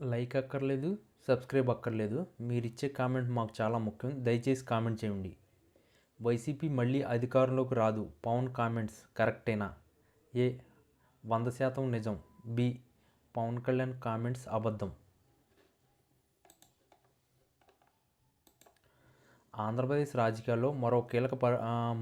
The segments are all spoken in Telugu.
లైక్ అక్కర్లేదు సబ్స్క్రైబ్ అక్కర్లేదు. మీరు ఇచ్చే కామెంట్ మాకు చాలా ముఖ్యం. దయచేసి కామెంట్ చేయండి. వైసీపీ మళ్ళీ అధికారంలోకి రాదు. పవన్ కామెంట్స్ కరెక్టేనా? ఏ వంద శాతం నిజం. బి పవన్ కళ్యాణ్ కామెంట్స్ అబద్ధం. ఆంధ్రప్రదేశ్ రాజకీయాల్లో మరో కీలక ప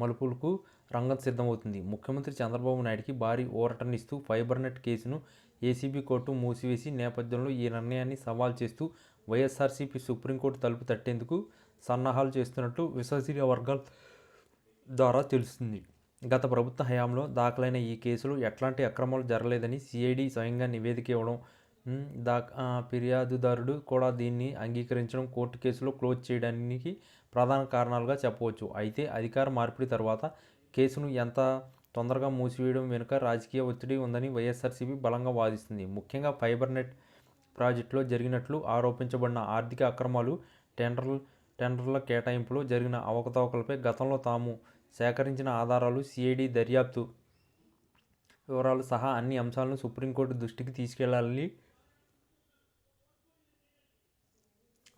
మలుపులకు రంగం సిద్ధమవుతుంది. ముఖ్యమంత్రి చంద్రబాబు నాయుడికి భారీ ఊరటనిస్తూ ఫైబర్నెట్ కేసును ఏసీబీ కోర్టు మూసివేసి నేపథ్యంలో ఈ నిర్ణయాన్ని సవాల్ చేస్తూ వైఎస్ఆర్సీపీ సుప్రీంకోర్టు తలుపు తట్టేందుకు సన్నాహాలు చేస్తున్నట్టు విశ్వసనీయ వర్గాల ద్వారా తెలుస్తుంది. గత ప్రభుత్వ హయాంలో దాఖలైన ఈ కేసులో ఎట్లాంటి అక్రమాలు జరగలేదని సిఐడి స్వయంగా నివేదిక ఇవ్వడం దా ఫిర్యాదుదారుడు కూడా దీన్ని అంగీకరించడం కోర్టు కేసులో క్లోజ్ చేయడానికి ప్రధాన కారణాలుగా చెప్పవచ్చు. అయితే అధికార మార్పిడి తర్వాత కేసును ఎంత తొందరగా మూసివేయడం వెనుక రాజకీయ ఒత్తిడి ఉందని వైఎస్ఆర్సీపీ బలంగా వాదిస్తుంది. ముఖ్యంగా ఫైబర్ నెట్ ప్రాజెక్టులో జరిగినట్లు ఆరోపించబడిన ఆర్థిక అక్రమాలు టెండర్లు టెండర్ల కేటాయింపులో జరిగిన అవకతవకలపై గతంలో తాము సేకరించిన ఆధారాలు సిఐడి దర్యాప్తు వివరాలు సహా అన్ని అంశాలను సుప్రీంకోర్టు దృష్టికి తీసుకెళ్ళాలని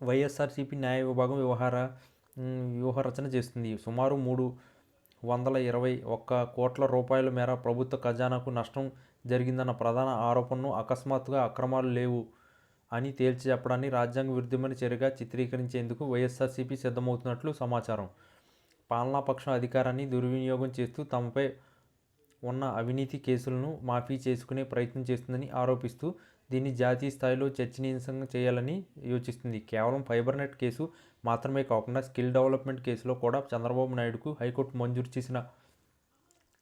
వైఎస్ఆర్సీపీ న్యాయ విభాగం వ్యవహార వ్యూహరచన చేస్తుంది. సుమారు మూడు వందల ఇరవై ఒక్క కోట్ల రూపాయల మేర ప్రభుత్వ ఖజానాకు నష్టం జరిగిందన్న ప్రధాన ఆరోపణను అకస్మాత్తుగా అక్రమాలు లేవు అని తేల్చి చెప్పడాన్ని రాజ్యాంగ విరుద్ధమైన చర్యగా చిత్రీకరించేందుకు వైఎస్ఆర్సీపీ సిద్ధమవుతున్నట్లు సమాచారం. పాలనాపక్షం అధికారాన్ని దుర్వినియోగం చేస్తూ తమపై ఉన్న అవినీతి కేసులను మాఫీ చేసుకునే ప్రయత్నం చేస్తుందని ఆరోపిస్తూ దీన్ని జాతీయ స్థాయిలో చర్చనీయాంశంగా చేయాలని యోచిస్తుంది. కేవలం ఫైబర్ నెట్ కేసు మాత్రమే కాకుండా స్కిల్ డెవలప్మెంట్ కేసులో కూడా చంద్రబాబు నాయుడుకు హైకోర్టు మంజూరు చేసిన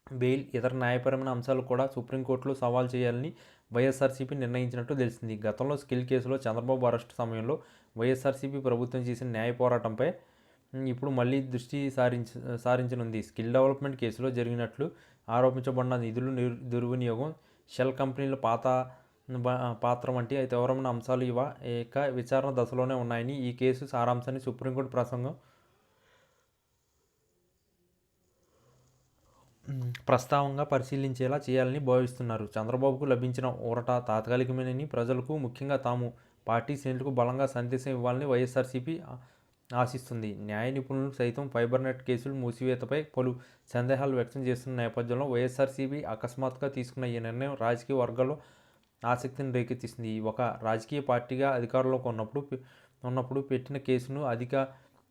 బెయిల్ ఇతర న్యాయపరమైన అంశాలు కూడా సుప్రీంకోర్టులో సవాల్ చేయాలని వైఎస్ఆర్సీపీ నిర్ణయించినట్టు తెలిసింది. గతంలో స్కిల్ కేసులో చంద్రబాబు అరెస్టు సమయంలో వైఎస్ఆర్సీపీ ప్రభుత్వం చేసిన న్యాయ పోరాటంపై ఇప్పుడు మళ్ళీ దృష్టి సారించ సారించనుంది. స్కిల్ డెవలప్మెంట్ కేసులో జరిగినట్లు ఆరోపించబడిన నిధులు దుర్వినియోగం షెల్ కంపెనీల పాత పాత్ర వంటి తీవ్రమైన అంశాలు ఇవ? ఏక విచారణ దశలోనే ఉన్నాయని ఈ కేసు సారాంశాన్ని సుప్రీంకోర్టు ప్రసంగం ప్రస్తావంగా పరిశీలించేలా చేయాలని భావిస్తున్నారు. చంద్రబాబుకు లభించిన ఊరట తాత్కాలికమేనని ప్రజలకు ముఖ్యంగా తాము పార్టీ శ్రేణులకు బలంగా సందేశం ఇవ్వాలని వైఎస్ఆర్సీపీ ఆశిస్తుంది. న్యాయ నిపుణులు సైతం ఫైబర్ నెట్ కేసులు మూసివేతపై పలు సందేహాలు వ్యక్తం చేస్తున్న నేపథ్యంలో వైఎస్ఆర్సీపీ అకస్మాత్తుగా తీసుకున్న ఈ నిర్ణయం రాజకీయ వర్గాల్లో ఆసక్తిని రేకెత్తిస్తుంది. ఒక రాజకీయ పార్టీగా అధికారంలోకి ఉన్నప్పుడు ఉన్నప్పుడు పెట్టిన కేసును అధిక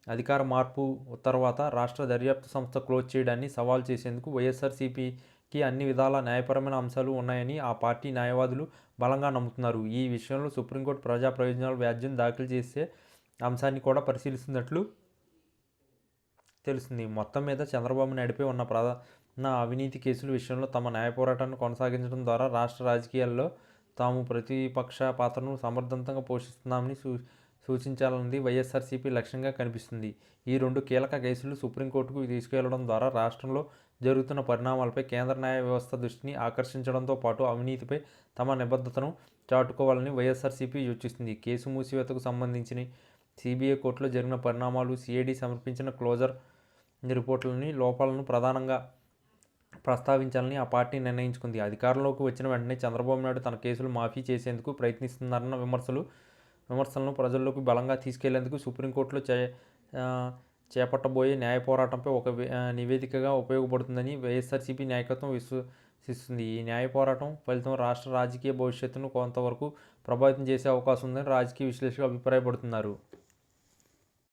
అధికార మార్పు తర్వాత రాష్ట్ర దర్యాప్తు సంస్థ క్లోజ్ చేయడాన్ని సవాల్ చేసేందుకు వైఎస్ఆర్సీపీకి అన్ని విధాల న్యాయపరమైన అంశాలు ఉన్నాయని ఆ పార్టీ న్యాయవాదులు బలంగా నమ్ముతున్నారు. ఈ విషయంలో సుప్రీంకోర్టు ప్రజా ప్రయోజనాల వ్యాజ్యం దాఖలు చేసే అంశాన్ని కూడా పరిశీలిస్తున్నట్లు తెలుస్తుంది. మొత్తం మీద చంద్రబాబు నాయుడుపై ఉన్న ప్రధాన అవినీతి కేసుల విషయంలో తమ న్యాయ పోరాటాన్ని కొనసాగించడం ద్వారా రాష్ట్ర రాజకీయాల్లో తాము ప్రతిపక్ష పాత్రను సమర్థవంతంగా పోషిస్తున్నామని సూ సూచించాలన్నది వైఎస్ఆర్సీపీ లక్ష్యంగా కనిపిస్తుంది. ఈ రెండు కీలక కేసులు సుప్రీంకోర్టుకు తీసుకెళ్ళడం ద్వారా రాష్ట్రంలో జరుగుతున్న పరిణామాలపై కేంద్ర న్యాయ వ్యవస్థ దృష్టిని ఆకర్షించడంతో పాటు అవినీతిపై తమ నిబద్ధతను చాటుకోవాలని వైఎస్ఆర్సీపీ యోచిస్తుంది. కేసు మూసివేతకు సంబంధించిన సిబిఐ కోర్టులో జరిగిన పరిణామాలు సిఐడి సమర్పించిన క్లోజర్ రిపోర్టులని లోపాలను ప్రధానంగా ప్రస్తావించాలని ఆ పార్టీ నిర్ణయించుకుంది. అధికారంలోకి వచ్చిన వెంటనే చంద్రబాబు నాయుడు తన కేసులు మాఫీ చేసేందుకు ప్రయత్నిస్తున్నారన్న విమర్శలు విమర్శలను ప్రజల్లోకి బలంగా తీసుకెళ్ళేందుకు సుప్రీంకోర్టులో చే చేపట్టబోయే న్యాయ పోరాటంపై ఒక నివేదికగా ఉపయోగపడుతుందని వైఎస్ఆర్సీపీ నాయకత్వం విశ్వసిస్తుంది. ఈ న్యాయ పోరాటం ఫలితం రాష్ట్ర రాజకీయ భవిష్యత్తును కొంతవరకు ప్రభావితం చేసే అవకాశం ఉందని రాజకీయ విశ్లేషకులు అభిప్రాయపడుతున్నారు.